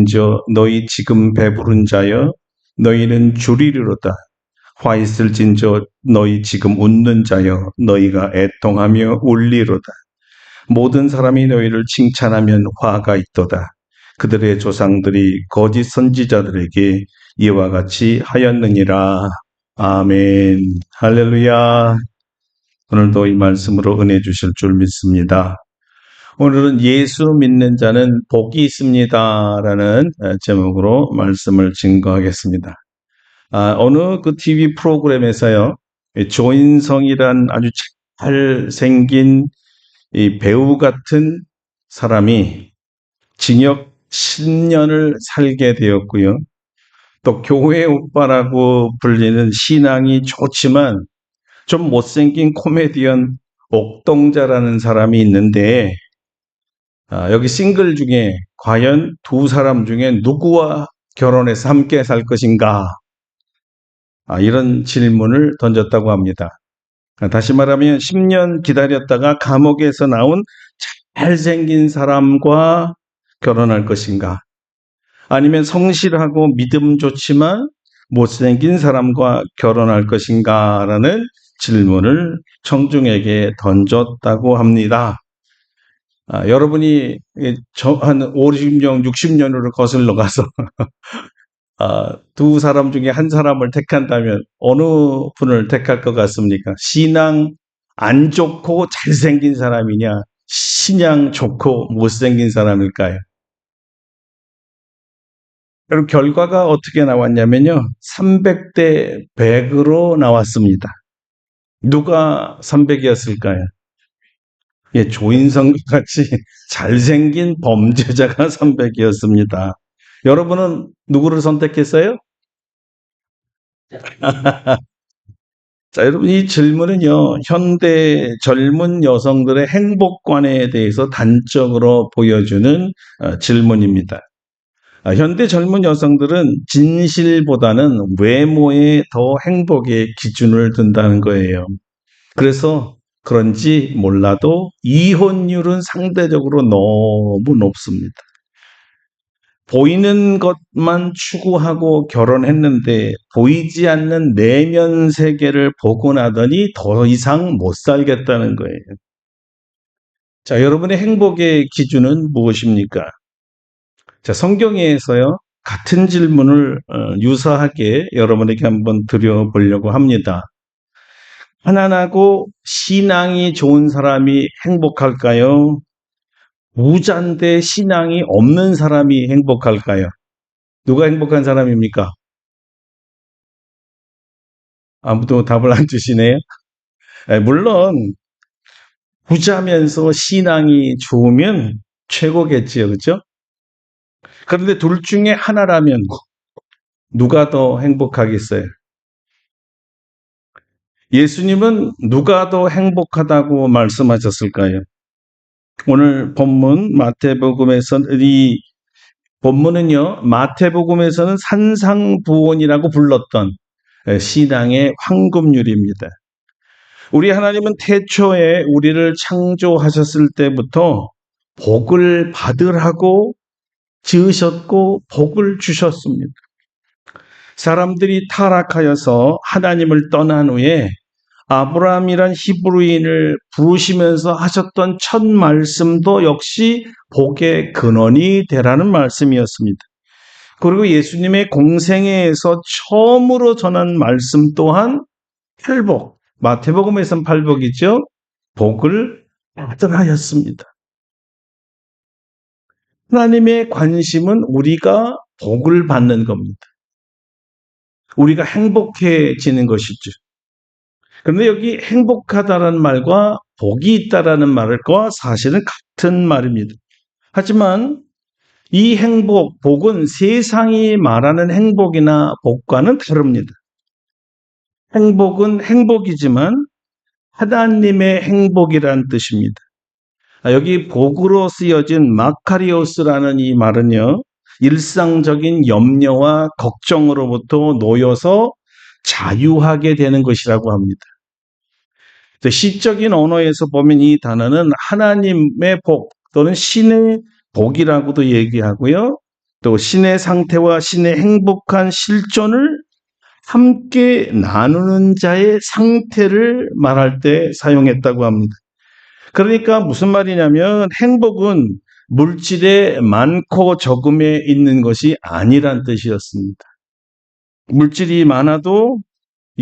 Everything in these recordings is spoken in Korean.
있을진저 너희 지금 배부른 자여 너희는 줄이리로다. 화 있을진저 너희 지금 웃는 자여 너희가 애통하며 울리로다. 모든 사람이 너희를 칭찬하면 화가 있도다. 그들의 조상들이 거짓 선지자들에게 이와 같이 하였느니라. 아멘. 할렐루야. 오늘도 이 말씀으로 은혜 주실 줄 믿습니다. 오늘은 예수 믿는 자는 복이 있습니다라는 제목으로 말씀을 증거하겠습니다. 아, 어느 그 TV 프로그램에서요, 조인성이란 아주 잘 생긴 이 배우 같은 사람이 징역 10년을 살게 되었고요. 또 교회 오빠라고 불리는 신앙이 좋지만 좀 못생긴 코미디언 옥동자라는 사람이 있는데 아, 여기 싱글 중에 과연 두 사람 중에 누구와 결혼해서 함께 살 것인가? 아, 이런 질문을 던졌다고 합니다. 아, 다시 말하면 10년 기다렸다가 감옥에서 나온 잘생긴 사람과 결혼할 것인가? 아니면 성실하고 믿음 좋지만 못생긴 사람과 결혼할 것인가? 라는 질문을 청중에게 던졌다고 합니다. 아, 여러분이 한 50년, 60년으로 거슬러 가서 아, 두 사람 중에 한 사람을 택한다면 어느 분을 택할 것 같습니까? 신앙 안 좋고 잘생긴 사람이냐? 신앙 좋고 못생긴 사람일까요? 그럼 결과가 어떻게 나왔냐면요. 300대 100으로 나왔습니다. 누가 300이었을까요? 예, 조인성 같이 잘생긴 범죄자가 300이었습니다. 여러분은 누구를 선택했어요? 자, 여러분 이 질문은요. 현대 젊은 여성들의 행복관에 대해서 단적으로 보여주는 어, 질문입니다. 아, 현대 젊은 여성들은 진실보다는 외모에 더 행복의 기준을 둔다는 거예요. 그래서 그런지 몰라도 이혼율은 상대적으로 너무 높습니다. 보이는 것만 추구하고 결혼했는데 보이지 않는 내면 세계를 보고 나더니 더 이상 못 살겠다는 거예요. 자, 여러분의 행복의 기준은 무엇입니까? 자, 성경에서요, 같은 질문을 어, 유사하게 여러분에게 한번 드려보려고 합니다. 하나나고 신앙이 좋은 사람이 행복할까요? 부자인데 신앙이 없는 사람이 행복할까요? 누가 행복한 사람입니까? 아무도 답을 안 주시네요. 물론 부자면서 신앙이 좋으면 최고겠지요, 그렇죠? 그런데 둘 중에 하나라면 누가 더 행복하겠어요? 예수님은 누가 더 행복하다고 말씀하셨을까요? 오늘 본문 마태복음에서는 이 본문은요. 마태복음에서는 산상부원이라고 불렀던 신앙의 황금률입니다. 우리 하나님은 태초에 우리를 창조하셨을 때부터 복을 받으라고 지으셨고 복을 주셨습니다. 사람들이 타락하여서 하나님을 떠난 후에 아브라함이란 히브리인을 부르시면서 하셨던 첫 말씀도 역시 복의 근원이 되라는 말씀이었습니다. 그리고 예수님의 공생애에서 처음으로 전한 말씀 또한 팔복, 마태복음에서는 팔복이죠. 복을 받으라였습니다. 하나님의 관심은 우리가 복을 받는 겁니다. 우리가 행복해지는 것이죠. 그런데 여기 행복하다라는 말과 복이 있다라는 말과 사실은 같은 말입니다. 하지만 이 행복, 복은 세상이 말하는 행복이나 복과는 다릅니다. 행복은 행복이지만 하나님의 행복이란 뜻입니다. 아, 여기 복으로 쓰여진 마카리오스라는 이 말은요, 일상적인 염려와 걱정으로부터 놓여서 자유하게 되는 것이라고 합니다. 시적인 언어에서 보면 이 단어는 하나님의 복 또는 신의 복이라고도 얘기하고요. 또 신의 상태와 신의 행복한 실존을 함께 나누는 자의 상태를 말할 때 사용했다고 합니다. 그러니까 무슨 말이냐면 행복은 물질의 많고 적음에 있는 것이 아니란 뜻이었습니다. 물질이 많아도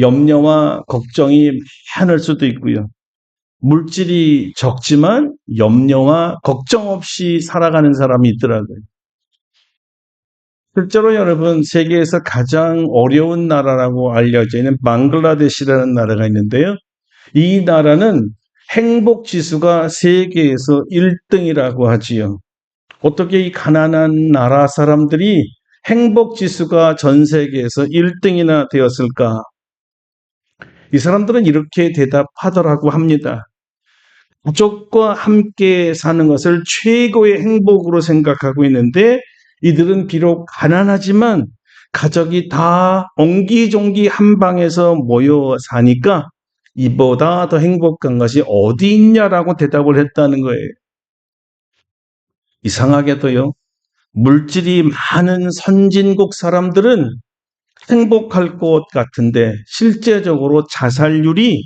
염려와 걱정이 많을 수도 있고요. 물질이 적지만 염려와 걱정 없이 살아가는 사람이 있더라고요. 실제로 여러분 세계에서 가장 어려운 나라라고 알려져 있는 방글라데시라는 나라가 있는데요. 이 나라는 행복 지수가 세계에서 1등이라고 하지요. 어떻게 이 가난한 나라 사람들이 행복 지수가 전 세계에서 1등이나 되었을까? 이 사람들은 이렇게 대답하더라고 합니다. 가족과 함께 사는 것을 최고의 행복으로 생각하고 있는데 이들은 비록 가난하지만 가족이 다 옹기종기 한 방에서 모여 사니까 이보다 더 행복한 것이 어디 있냐라고 대답을 했다는 거예요. 이상하게도요, 물질이 많은 선진국 사람들은 행복할 것 같은데 실제적으로 자살률이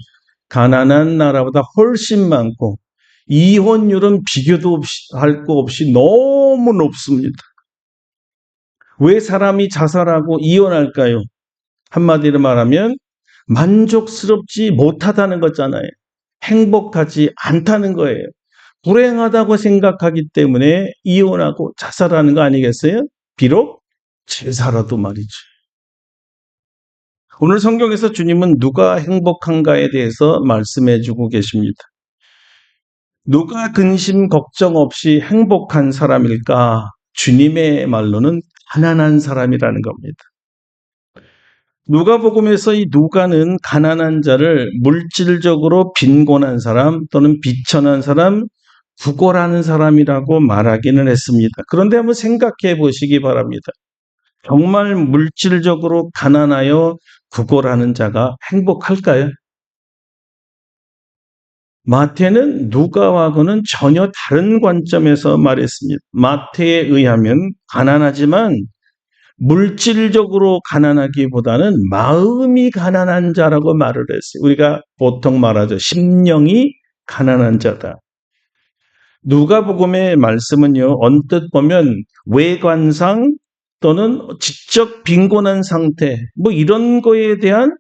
가난한 나라보다 훨씬 많고 이혼율은 비교도 없이, 할거 없이 너무 높습니다. 왜 사람이 자살하고 이혼할까요? 한마디로 말하면 만족스럽지 못하다는 거잖아요. 행복하지 않다는 거예요. 불행하다고 생각하기 때문에 이혼하고 자살하는 거 아니겠어요? 비록 제사라도 말이죠. 오늘 성경에서 주님은 누가 행복한가에 대해서 말씀해 주고 계십니다. 누가 근심 걱정 없이 행복한 사람일까? 주님의 말로는 가난한 사람이라는 겁니다. 누가복음에서 이 누가는 가난한 자를 물질적으로 빈곤한 사람 또는 비천한 사람, 부고라는 사람이라고 말하기는 했습니다. 그런데 한번 생각해 보시기 바랍니다. 정말 물질적으로 가난하여 부고라는 자가 행복할까요? 마태는 누가와고는 전혀 다른 관점에서 말했습니다. 마태에 의하면 가난하지만 물질적으로 가난하기보다는 마음이 가난한 자라고 말을 했어요. 우리가 보통 말하죠. 심령이 가난한 자다. 누가복음의 말씀은요. 언뜻 보면 외관상 또는 지적 빈곤한 상태 뭐 이런 거에 대한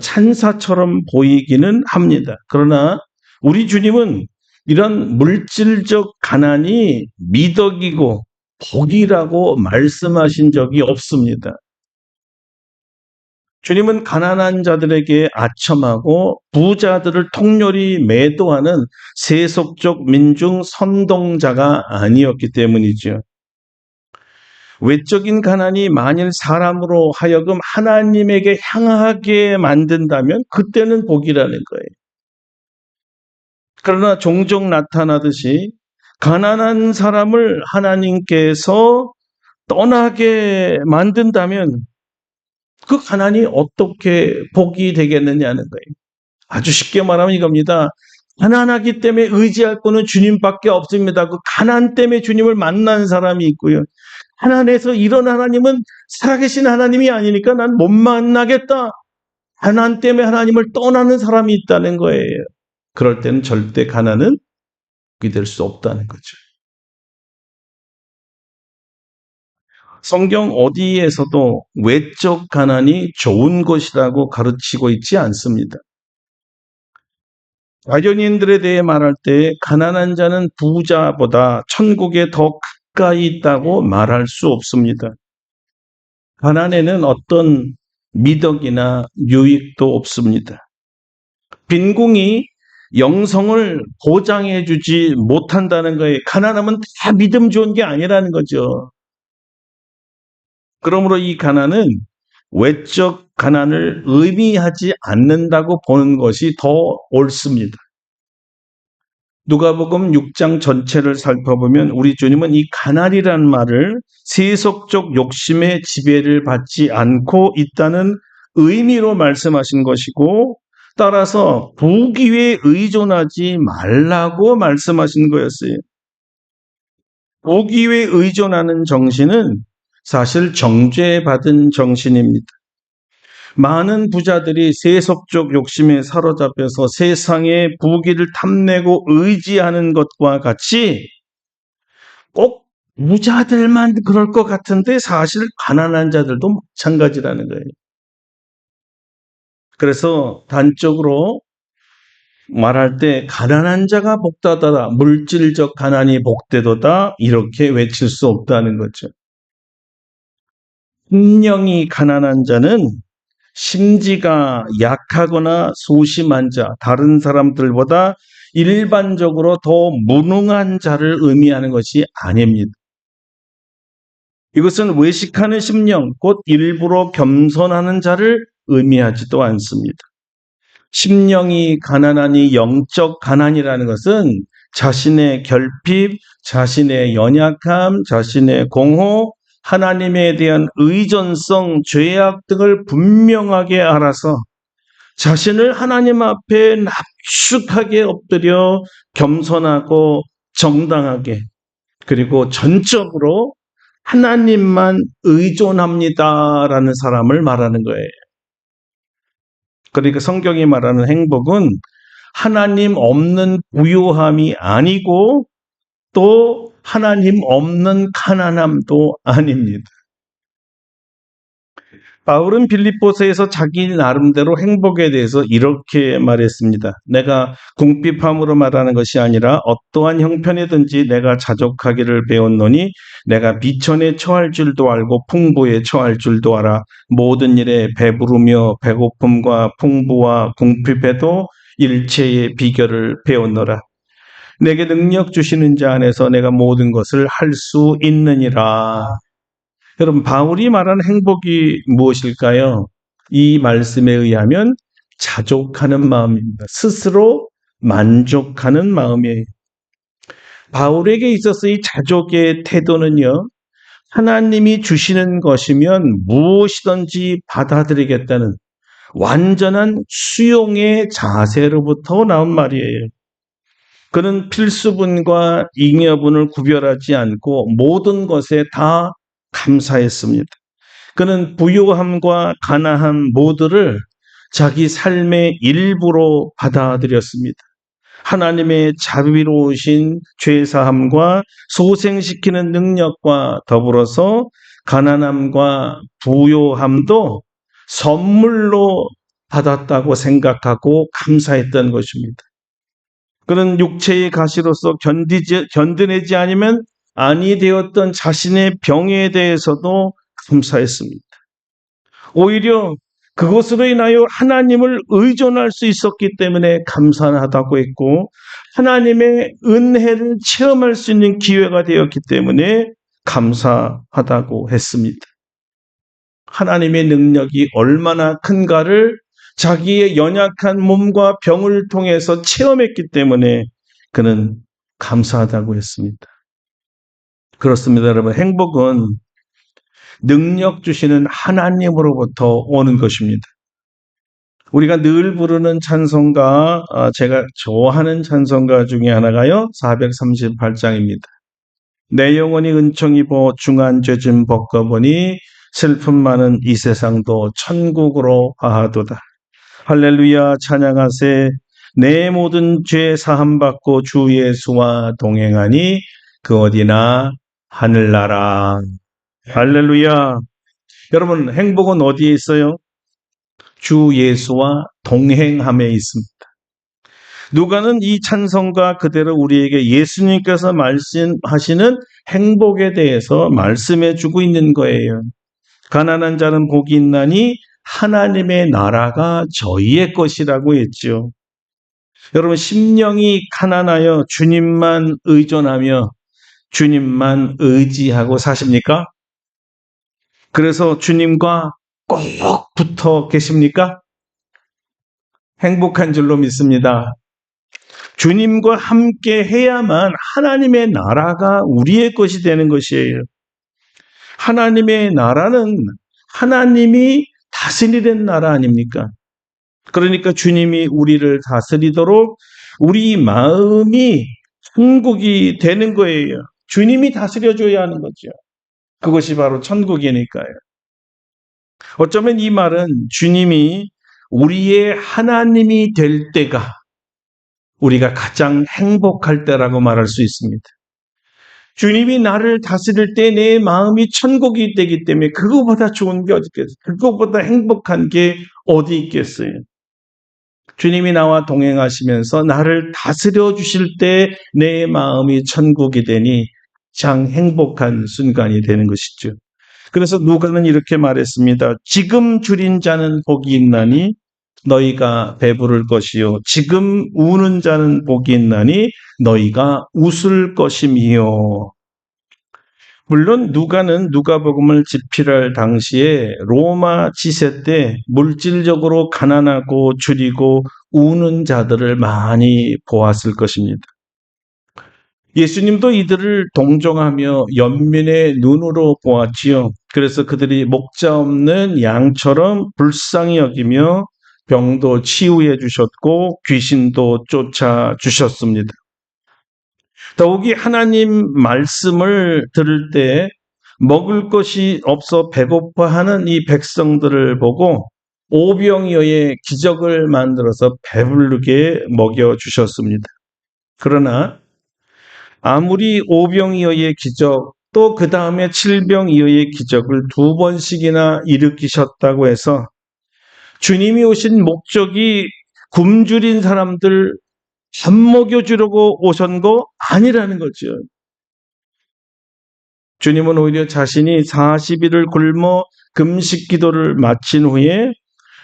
찬사처럼 보이기는 합니다. 그러나 우리 주님은 이런 물질적 가난이 미덕이고 복이라고 말씀하신 적이 없습니다. 주님은 가난한 자들에게 아첨하고 부자들을 통렬히 매도하는 세속적 민중 선동자가 아니었기 때문이죠. 외적인 가난이 만일 사람으로 하여금 하나님에게 향하게 만든다면 그때는 복이라는 거예요. 그러나 종종 나타나듯이 가난한 사람을 하나님께서 떠나게 만든다면 그 가난이 어떻게 복이 되겠느냐는 거예요. 아주 쉽게 말하면 이겁니다. 가난하기 때문에 의지할 거는 주님밖에 없습니다. 그 가난 때문에 주님을 만난 사람이 있고요. 가난해서 이런 하나님은 살아계신 하나님이 아니니까 난 못 만나겠다. 가난 때문에 하나님을 떠나는 사람이 있다는 거예요. 그럴 때는 절대 가난은 될 수 없다는 거죠. 성경 어디에서도 외적 가난이 좋은 것이라고 가르치고 있지 않습니다. 가련인들에 대해 말할 때 가난한 자는 부자보다 천국에 더 가까이 있다고 말할 수 없습니다. 가난에는 어떤 미덕이나 유익도 없습니다. 빈궁이 영성을 보장해 주지 못한다는 거예요. 가난하면 다 믿음 좋은 게 아니라는 거죠. 그러므로 이 가난은 외적 가난을 의미하지 않는다고 보는 것이 더 옳습니다. 누가복음 6장 전체를 살펴보면 우리 주님은 이 가난이라는 말을 세속적 욕심의 지배를 받지 않고 있다는 의미로 말씀하신 것이고 따라서 부귀에 의존하지 말라고 말씀하신 거였어요. 부귀에 의존하는 정신은 사실 정죄받은 정신입니다. 많은 부자들이 세속적 욕심에 사로잡혀서 세상의 부귀를 탐내고 의지하는 것과 같이 꼭 부자들만 그럴 것 같은데 사실 가난한 자들도 마찬가지라는 거예요. 그래서 단적으로 말할 때 가난한 자가 복다다다 물질적 가난이 복되도다 이렇게 외칠 수 없다는 거죠. 심령이 가난한 자는 심지가 약하거나 소심한 자, 다른 사람들보다 일반적으로 더 무능한 자를 의미하는 것이 아닙니다. 이것은 외식하는 심령, 곧 일부러 겸손하는 자를 의미하지도 않습니다. 심령이 가난하니 영적 가난이라는 것은 자신의 결핍, 자신의 연약함, 자신의 공허, 하나님에 대한 의존성, 죄악 등을 분명하게 알아서 자신을 하나님 앞에 납축하게 엎드려 겸손하고 정당하게 그리고 전적으로 하나님만 의존합니다라는 사람을 말하는 거예요. 그러니까 성경이 말하는 행복은 하나님 없는 부요함이 아니고 또 하나님 없는 가난함도 아닙니다. 바울은 빌립보서에서 자기 나름대로 행복에 대해서 이렇게 말했습니다. 내가 궁핍함으로 말하는 것이 아니라 어떠한 형편이든지 내가 자족하기를 배웠노니 내가 비천에 처할 줄도 알고 풍부에 처할 줄도 알아 모든 일에 배부르며 배고픔과 풍부와 궁핍에도 일체의 비결을 배웠노라. 내게 능력 주시는 자 안에서 내가 모든 것을 할 수 있느니라. 여러분, 바울이 말하는 행복이 무엇일까요? 이 말씀에 의하면 자족하는 마음입니다. 스스로 만족하는 마음이에요. 바울에게 있어서 이 자족의 태도는요, 하나님이 주시는 것이면 무엇이든지 받아들이겠다는 완전한 수용의 자세로부터 나온 말이에요. 그는 필수분과 잉여분을 구별하지 않고 모든 것에 다 감사했습니다. 그는 부유함과 가난함 모두를 자기 삶의 일부로 받아들였습니다. 하나님의 자비로우신 죄사함과 소생시키는 능력과 더불어서 가난함과 부요함도 선물로 받았다고 생각하고 감사했던 것입니다. 그는 육체의 가시로서 견디지, 견뎌내지 않으면 아니 되었던 자신의 병에 대해서도 감사했습니다. 오히려 그것으로 인하여 하나님을 의존할 수 있었기 때문에 감사하다고 했고, 하나님의 은혜를 체험할 수 있는 기회가 되었기 때문에 감사하다고 했습니다. 하나님의 능력이 얼마나 큰가를 자기의 연약한 몸과 병을 통해서 체험했기 때문에 그는 감사하다고 했습니다. 그렇습니다, 여러분. 행복은 능력 주시는 하나님으로부터 오는 것입니다. 우리가 늘 부르는 찬송가, 아, 제가 좋아하는 찬송가 중에 하나가요, 438장입니다. 내 영혼이 은총 입어 중한 죄짐 벗겨보니 슬픔 많은 이 세상도 천국으로 하하도다. 할렐루야 찬양하세 내 모든 죄 사함 받고 주 예수와 동행하니 그 어디나 하늘나라. 할렐루야. 여러분, 행복은 어디에 있어요? 주 예수와 동행함에 있습니다. 누가는 이 찬성과 그대로 우리에게 예수님께서 말씀하시는 행복에 대해서 말씀해 주고 있는 거예요. 가난한 자는 복이 있나니 하나님의 나라가 저희의 것이라고 했죠. 여러분, 심령이 가난하여 주님만 의존하며 주님만 의지하고 사십니까? 그래서 주님과 꼭 붙어 계십니까? 행복한 줄로 믿습니다. 주님과 함께 해야만 하나님의 나라가 우리의 것이 되는 것이에요. 하나님의 나라는 하나님이 다스리는 나라 아닙니까? 그러니까 주님이 우리를 다스리도록 우리 마음이 천국이 되는 거예요. 주님이 다스려줘야 하는 거죠. 그것이 바로 천국이니까요. 어쩌면 이 말은 주님이 우리의 하나님이 될 때가 우리가 가장 행복할 때라고 말할 수 있습니다. 주님이 나를 다스릴 때 내 마음이 천국이 되기 때문에 그거보다 좋은 게 어디 있겠어요? 그거보다 행복한 게 어디 있겠어요? 주님이 나와 동행하시면서 나를 다스려 주실 때 내 마음이 천국이 되니 가장 행복한 순간이 되는 것이죠. 그래서 누가는 이렇게 말했습니다. 지금 줄인 자는 복이 있나니 너희가 배부를 것이요. 지금 우는 자는 복이 있나니 너희가 웃을 것임이요. 물론 누가는 누가복음을 집필할 당시에 로마 지세 때 물질적으로 가난하고 줄이고 우는 자들을 많이 보았을 것입니다. 예수님도 이들을 동정하며 연민의 눈으로 보았지요. 그래서 그들이 목자 없는 양처럼 불쌍히 여기며 병도 치유해 주셨고 귀신도 쫓아 주셨습니다. 더욱이 하나님 말씀을 들을 때 먹을 것이 없어 배고파하는 이 백성들을 보고 오병이어의 기적을 만들어서 배부르게 먹여 주셨습니다. 그러나 아무리 오병이어의 기적 또 그 다음에 칠병이어의 기적을 두 번씩이나 일으키셨다고 해서 주님이 오신 목적이 굶주린 사람들 밥 먹여주려고 오신 거 아니라는 거죠. 주님은 오히려 자신이 40일을 굶어 금식 기도를 마친 후에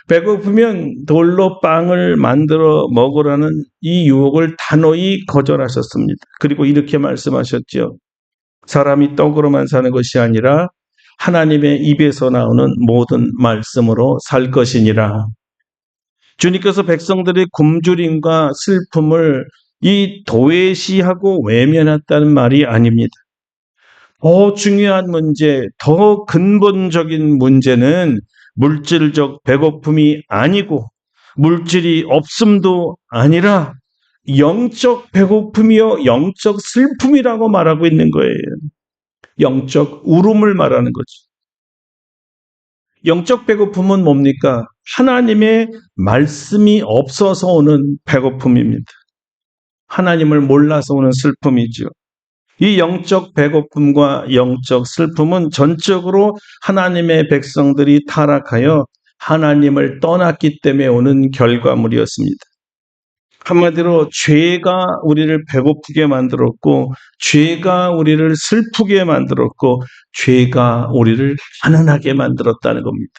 배고프면 돌로 빵을 만들어 먹으라는 이 유혹을 단호히 거절하셨습니다. 그리고 이렇게 말씀하셨죠. 사람이 떡으로만 사는 것이 아니라 하나님의 입에서 나오는 모든 말씀으로 살 것이니라. 주님께서 백성들의 굶주림과 슬픔을 이 도외시하고 외면했다는 말이 아닙니다. 더 중요한 문제, 더 근본적인 문제는 물질적 배고픔이 아니고 물질이 없음도 아니라 영적 배고픔이요, 영적 슬픔이라고 말하고 있는 거예요. 영적 울음을 말하는 거죠. 영적 배고픔은 뭡니까? 하나님의 말씀이 없어서 오는 배고픔입니다. 하나님을 몰라서 오는 슬픔이죠. 이 영적 배고픔과 영적 슬픔은 전적으로 하나님의 백성들이 타락하여 하나님을 떠났기 때문에 오는 결과물이었습니다. 한마디로 죄가 우리를 배고프게 만들었고 죄가 우리를 슬프게 만들었고 죄가 우리를 가난하게 만들었다는 겁니다.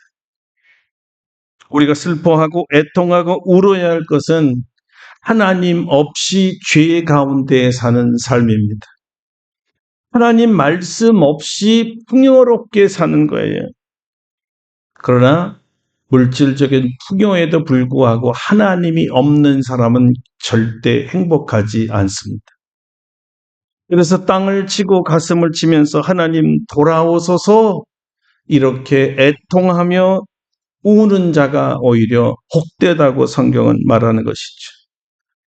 우리가 슬퍼하고 애통하고 울어야 할 것은 하나님 없이 죄 가운데 사는 삶입니다. 하나님 말씀 없이 풍요롭게 사는 거예요. 그러나 물질적인 풍요에도 불구하고 하나님이 없는 사람은 절대 행복하지 않습니다. 그래서 땅을 치고 가슴을 치면서 하나님 돌아오소서 이렇게 애통하며 우는 자가 오히려 복되다고 성경은 말하는 것이죠.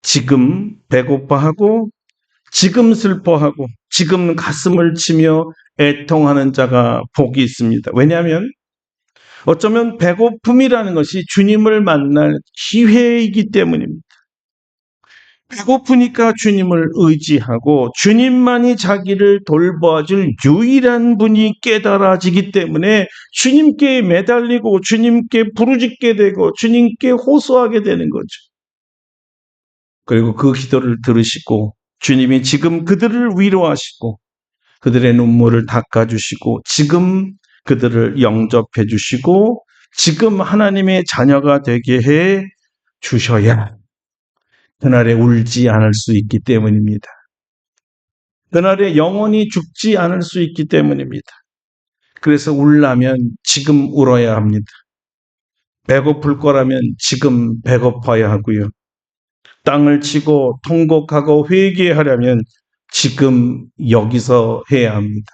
지금 배고파하고 지금 슬퍼하고 지금 가슴을 치며 애통하는 자가 복이 있습니다. 왜냐하면 어쩌면 배고픔이라는 것이 주님을 만날 기회이기 때문입니다. 배고프니까 주님을 의지하고 주님만이 자기를 돌봐줄 유일한 분이 깨달아지기 때문에 주님께 매달리고 주님께 부르짖게 되고 주님께 호소하게 되는 거죠. 그리고 그 기도를 들으시고 주님이 지금 그들을 위로하시고 그들의 눈물을 닦아주시고 지금 그들을 영접해 주시고 지금 하나님의 자녀가 되게 해 주셔야 그날에 울지 않을 수 있기 때문입니다. 그날에 영원히 죽지 않을 수 있기 때문입니다. 그래서 울라면 지금 울어야 합니다. 배고플 거라면 지금 배고파야 하고요. 땅을 치고 통곡하고 회개하려면 지금 여기서 해야 합니다.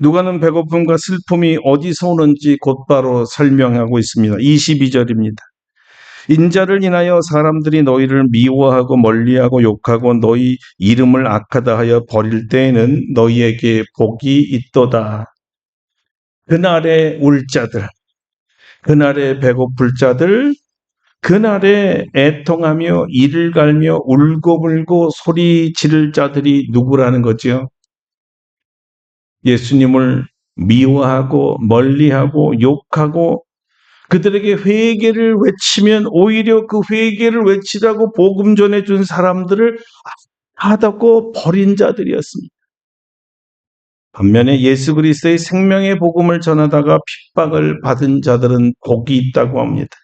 누가는 배고픔과 슬픔이 어디서 오는지 곧바로 설명하고 있습니다. 22절입니다. 인자를 인하여 사람들이 너희를 미워하고 멀리하고 욕하고 너희 이름을 악하다 하여 버릴 때에는 너희에게 복이 있도다. 그날에 울 자들, 그날에 배고플 자들, 그날에 애통하며 이를 갈며 울고불고 소리 지를 자들이 누구라는 거지요? 예수님을 미워하고 멀리하고 욕하고 그들에게 회개를 외치면 오히려 그 회개를 외치라고 복음 전해준 사람들을 하다고 버린 자들이었습니다. 반면에 예수 그리스도의 생명의 복음을 전하다가 핍박을 받은 자들은 복이 있다고 합니다.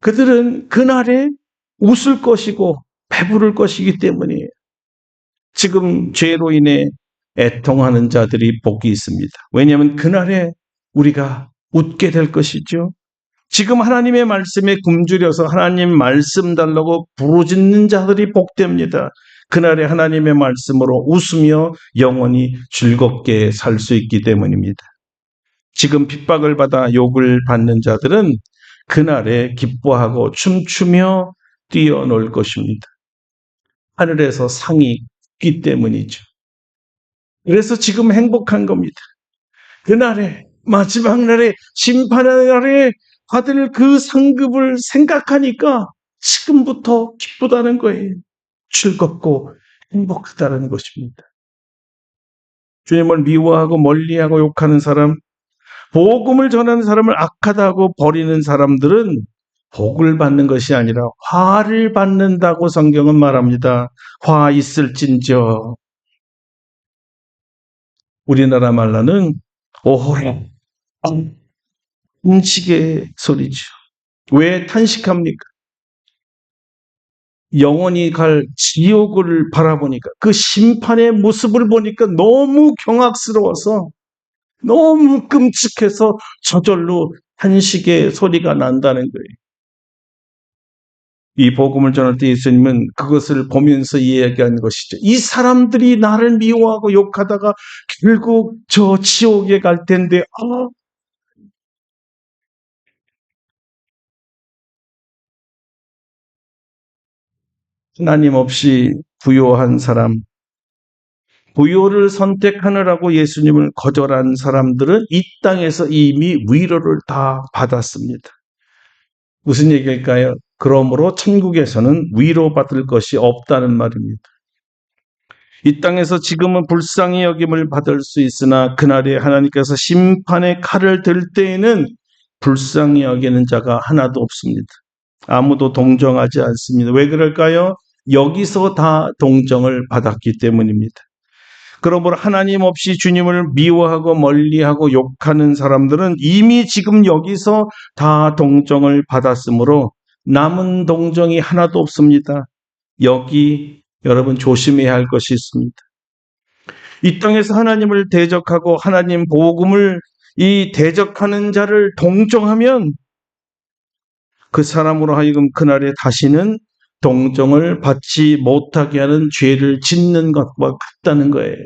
그들은 그날에 웃을 것이고 배부를 것이기 때문이에요. 지금 죄로 인해 애통하는 자들이 복이 있습니다. 왜냐하면 그날에 우리가 웃게 될 것이죠. 지금 하나님의 말씀에 굶주려서 하나님 말씀 달라고 부르짖는 자들이 복됩니다. 그날에 하나님의 말씀으로 웃으며 영원히 즐겁게 살 수 있기 때문입니다. 지금 핍박을 받아 욕을 받는 자들은 그날에 기뻐하고 춤추며 뛰어놀 것입니다. 하늘에서 상이 있기 때문이죠. 그래서 지금 행복한 겁니다. 그날에 마지막 날에 심판의 날에 받을 그 상급을 생각하니까 지금부터 기쁘다는 거예요. 즐겁고 행복하다는 것입니다. 주님을 미워하고 멀리하고 욕하는 사람, 복음을 전하는 사람을 악하다고 버리는 사람들은 복을 받는 것이 아니라 화를 받는다고 성경은 말합니다. 화 있을진저. 우리나라 말로는 오호라 탄식의 소리죠. 왜 탄식합니까? 영원히 갈 지옥을 바라보니까 그 심판의 모습을 보니까 너무 경악스러워서 너무 끔찍해서 저절로 탄식의 소리가 난다는 거예요. 이 복음을 전할 때 예수님은 그것을 보면서 이야기한 것이죠. 이 사람들이 나를 미워하고 욕하다가 결국 저 지옥에 갈 텐데, 아, 하나님 없이 부요한 사람, 부요를 선택하느라고 예수님을 거절한 사람들은 이 땅에서 이미 위로를 다 받았습니다. 무슨 얘기일까요? 그러므로 천국에서는 위로받을 것이 없다는 말입니다. 이 땅에서 지금은 불쌍히 여김을 받을 수 있으나 그날에 하나님께서 심판의 칼을 들 때에는 불쌍히 여기는 자가 하나도 없습니다. 아무도 동정하지 않습니다. 왜 그럴까요? 여기서 다 동정을 받았기 때문입니다. 그러므로 하나님 없이 주님을 미워하고 멀리하고 욕하는 사람들은 이미 지금 여기서 다 동정을 받았으므로 남은 동정이 하나도 없습니다. 여기 여러분 조심해야 할 것이 있습니다. 이 땅에서 하나님을 대적하고 하나님 복음을 이 대적하는 자를 동정하면 그 사람으로 하여금 그날에 다시는 동정을 받지 못하게 하는 죄를 짓는 것과 같다는 거예요.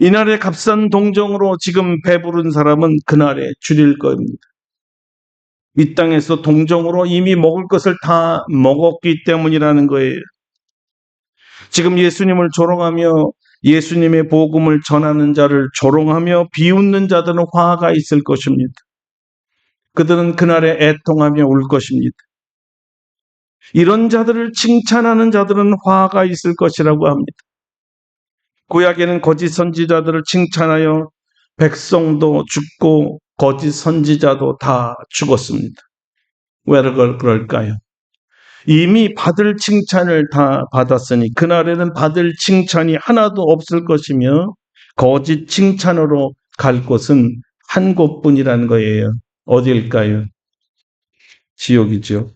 이날의 값싼 동정으로 지금 배부른 사람은 그날에 줄일 겁니다. 이 땅에서 동정으로 이미 먹을 것을 다 먹었기 때문이라는 거예요. 지금 예수님을 조롱하며 예수님의 복음을 전하는 자를 조롱하며 비웃는 자들은 화가 있을 것입니다. 그들은 그날에 애통하며 울 것입니다. 이런 자들을 칭찬하는 자들은 화가 있을 것이라고 합니다. 구약에는 거짓 선지자들을 칭찬하여 백성도 죽고 거짓 선지자도 다 죽었습니다. 왜 그럴까요? 이미 받을 칭찬을 다 받았으니 그날에는 받을 칭찬이 하나도 없을 것이며 거짓 칭찬으로 갈 곳은 한 곳뿐이라는 거예요. 어디일까요? 지옥이죠.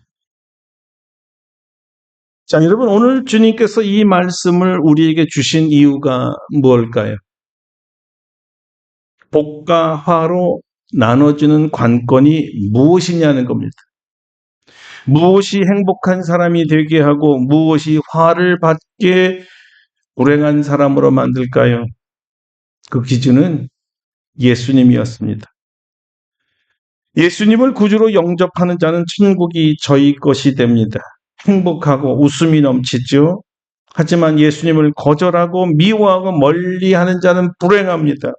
자, 여러분, 오늘 주님께서 이 말씀을 우리에게 주신 이유가 무엇일까요? 복과 화로 나눠주는 관건이 무엇이냐는 겁니다. 무엇이 행복한 사람이 되게 하고 무엇이 화를 받게 불행한 사람으로 만들까요? 그 기준은 예수님이었습니다. 예수님을 구주로 영접하는 자는 천국이 저희 것이 됩니다. 행복하고 웃음이 넘치죠. 하지만 예수님을 거절하고 미워하고 멀리하는 자는 불행합니다.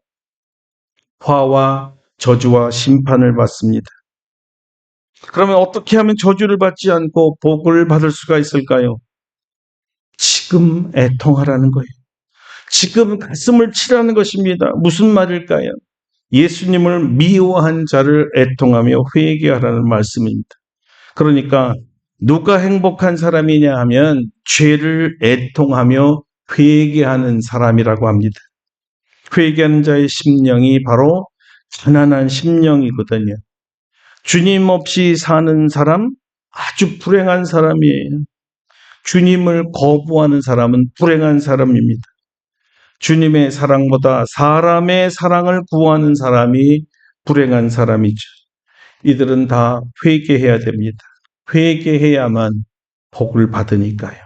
화와 저주와 심판을 받습니다. 그러면 어떻게 하면 저주를 받지 않고 복을 받을 수가 있을까요? 지금 애통하라는 거예요. 지금 가슴을 치라는 것입니다. 무슨 말일까요? 예수님을 미워한 자를 애통하며 회개하라는 말씀입니다. 그러니까 누가 행복한 사람이냐 하면 죄를 애통하며 회개하는 사람이라고 합니다. 회개하는 자의 심령이 바로 가난한 심령이거든요. 주님 없이 사는 사람 아주 불행한 사람이에요. 주님을 거부하는 사람은 불행한 사람입니다. 주님의 사랑보다 사람의 사랑을 구하는 사람이 불행한 사람이죠. 이들은 다 회개해야 됩니다. 회개해야만 복을 받으니까요.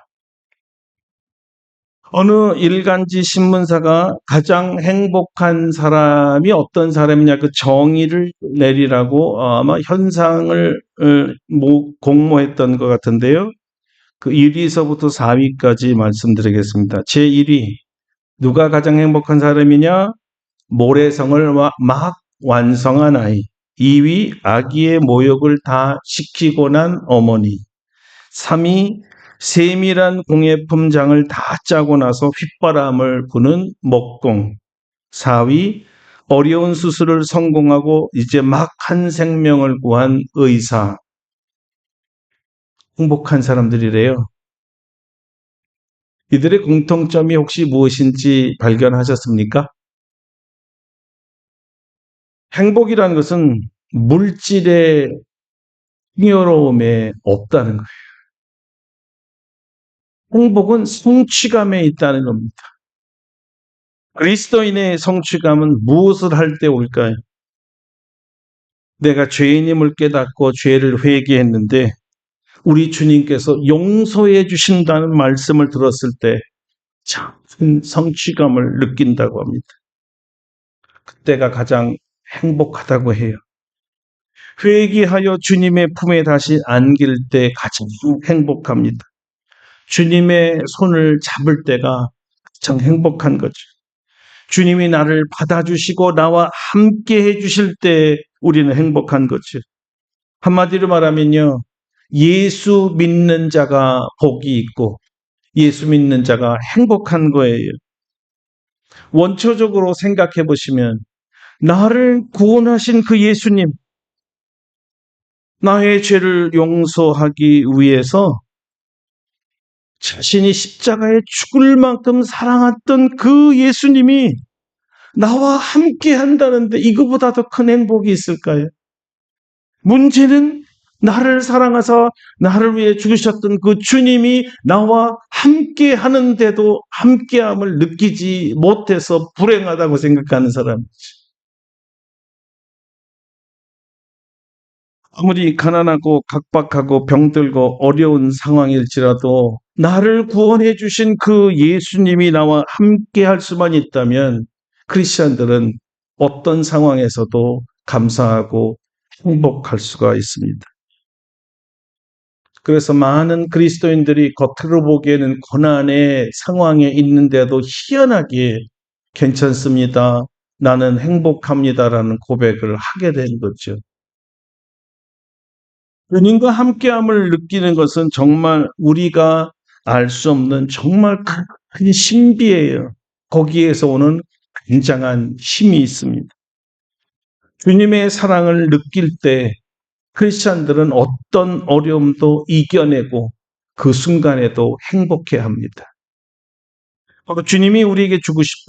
어느 일간지 신문사가 가장 행복한 사람이 어떤 사람이냐 그 정의를 내리라고 아마 현상을 공모했던 것 같은데요. 그 1위서부터 4위까지 말씀드리겠습니다. 제 1위 누가 가장 행복한 사람이냐? 모래성을 막 완성한 아이. 2위 아기의 모욕을 다 시키고 난 어머니. 3위 세밀한 공예품장을 다 짜고 나서 휘바람을 부는 목공. 4위 어려운 수술을 성공하고 이제 막 한 생명을 구한 의사. 행복한 사람들이래요. 이들의 공통점이 혹시 무엇인지 발견하셨습니까? 행복이라는 것은 물질의 풍요로움에 없다는 거예요. 행복은 성취감에 있다는 겁니다. 그리스도인의 성취감은 무엇을 할 때 올까요? 내가 죄인임을 깨닫고 죄를 회개했는데 우리 주님께서 용서해 주신다는 말씀을 들었을 때큰 성취감을 느낀다고 합니다. 그때가 가장 행복하다고 해요. 회개하여 주님의 품에 다시 안길 때 가장 행복합니다. 주님의 손을 잡을 때가 가장 행복한 거죠. 주님이 나를 받아주시고 나와 함께 해주실 때 우리는 행복한 거죠. 한마디로 말하면요. 예수 믿는 자가 복이 있고 예수 믿는 자가 행복한 거예요. 원초적으로 생각해 보시면 나를 구원하신 그 예수님, 나의 죄를 용서하기 위해서 자신이 십자가에 죽을 만큼 사랑했던 그 예수님이 나와 함께 한다는데 이거보다 더 큰 행복이 있을까요? 문제는 나를 사랑하사 나를 위해 죽으셨던 그 주님이 나와 함께 하는데도 함께함을 느끼지 못해서 불행하다고 생각하는 사람이지. 아무리 가난하고 각박하고 병들고 어려운 상황일지라도 나를 구원해 주신 그 예수님이 나와 함께 할 수만 있다면 크리스천들은 어떤 상황에서도 감사하고 행복할 수가 있습니다. 그래서 많은 그리스도인들이 겉으로 보기에는 고난의 상황에 있는데도 희한하게 괜찮습니다. 나는 행복합니다라는 고백을 하게 된 거죠. 주님과 함께함을 느끼는 것은 정말 우리가 알 수 없는 정말 큰 신비예요. 거기에서 오는 굉장한 힘이 있습니다. 주님의 사랑을 느낄 때 크리스찬들은 어떤 어려움도 이겨내고 그 순간에도 행복해 합니다. 주님이 우리에게 주고 싶은